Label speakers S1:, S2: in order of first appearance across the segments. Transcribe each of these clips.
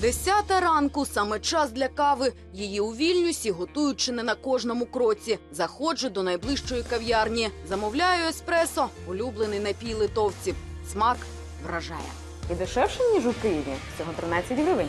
S1: Десята ранку саме час для кави. Її у Вільнюсі готують чи не на кожному кроці. Заходжу до найближчої кав'ярні. Замовляю еспресо, улюблений напій литовців. Смак вражає.
S2: І дешевше, ніж у Києві. Всього 13 гривень.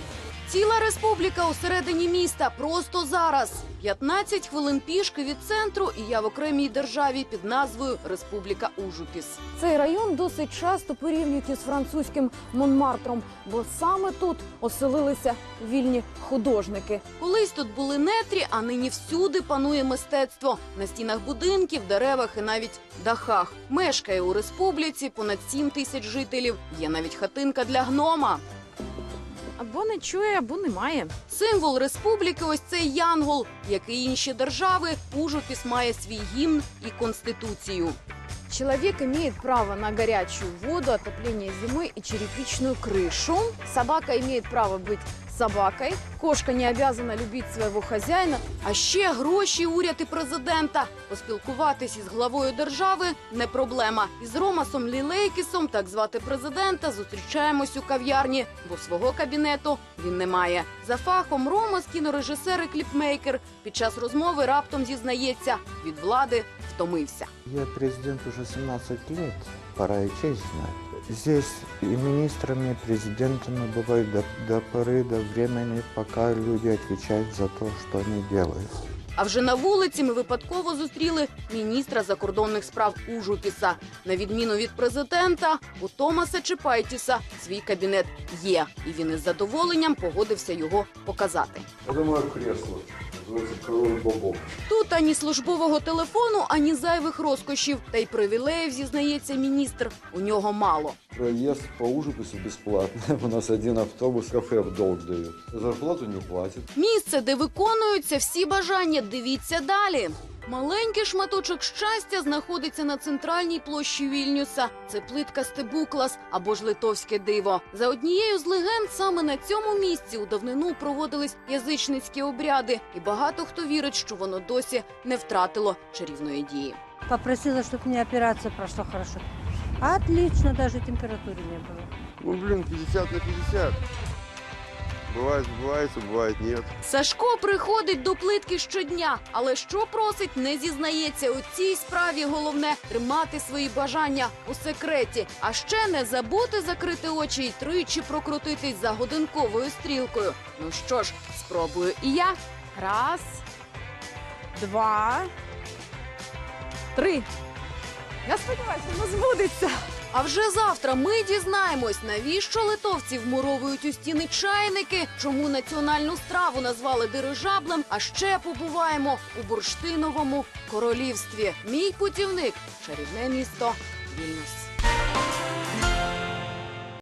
S1: Ціла республіка у середині міста просто зараз. 15 хвилин пішки від центру, і я в окремій державі під назвою Республіка Ужупіс.
S2: Цей район досить часто порівнюють із французьким Монмартром, бо саме тут оселилися вільні художники.
S1: Колись тут були нетрі, а нині всюди панує мистецтво на стінах будинків, деревах і навіть дахах. Мешкає у республіці понад 7 тисяч жителів. Є навіть хатинка для гнома.
S2: Або не чує, або немає.
S1: Символ республіки ось цей янгол, як і інші держави. Ужупіс має свій гімн і конституцію.
S2: Человек имеет право на горячую воду, отопление зимой и черепичную крышу. Собака имеет право быть собакой. Кошка не обязана любить своего хозяина.
S1: А ще гроші, уряд і президента. Поспілкуватись із главою держави не проблема. Із Ромасом Лілейкісом, так звати президента, зустрічаємось у кав'ярні, бо свого кабінету він не має. За фахом Ромас кінорежисер і кліпмейкер. Під час розмови раптом зізнається, від влади втомився.
S3: Я президент уже 17 лет, пора и честь знать. Здесь и министрами, и президентами бывают до, до поры, до времени, пока люди отвечают за то, что они делают.
S1: А вже на вулиці ми випадково зустріли міністра закордонних справ Ужупіса. На відміну від президента, у Томаса Чепайтіса свій кабінет є, і він із задоволенням погодився його показати.
S4: Я думаю, кресло. Бобов.
S1: Тут ані службового телефону, ані зайвих розкошів, та й привілеїв, зізнається міністр. У нього мало.
S4: Проїзд по Ужупису безплатний. У нас один автобус, кафе в долг дають. Зарплату не платять.
S1: Місце, де виконуються всі бажання. Дивіться далі. Маленький шматочок щастя знаходиться на центральній площі Вільнюса. Це плитка Стебуклас або ж литовське диво. За однією з легенд, саме на цьому місці у давнину проводились язичницькі обряди, і багато хто вірить, що воно досі не втратило чарівної дії.
S5: Попросила, чтобы мне операция прошла хорошо. Отлично, даже температуры не было.
S4: Ну, блин, 50 на 50. Бывает сбывается, бывает нет.
S1: Сашко приходить до плитки щодня, але що просить, не зізнається. У цій справі головне тримати свої бажання у секреті, а ще не забути закрити очі і тричі прокрутитись за годинковою стрілкою. Ну що ж, спробую і я.
S2: Раз, два, три. Я сподіваюся, воно збудеться.
S1: А вже завтра ми дізнаємось, навіщо литовці вмуровують у стіни чайники, чому національну страву назвали дирижаблем, а ще побуваємо у бурштиновому королівстві. Мій путівник чарівне місто Вільнюс.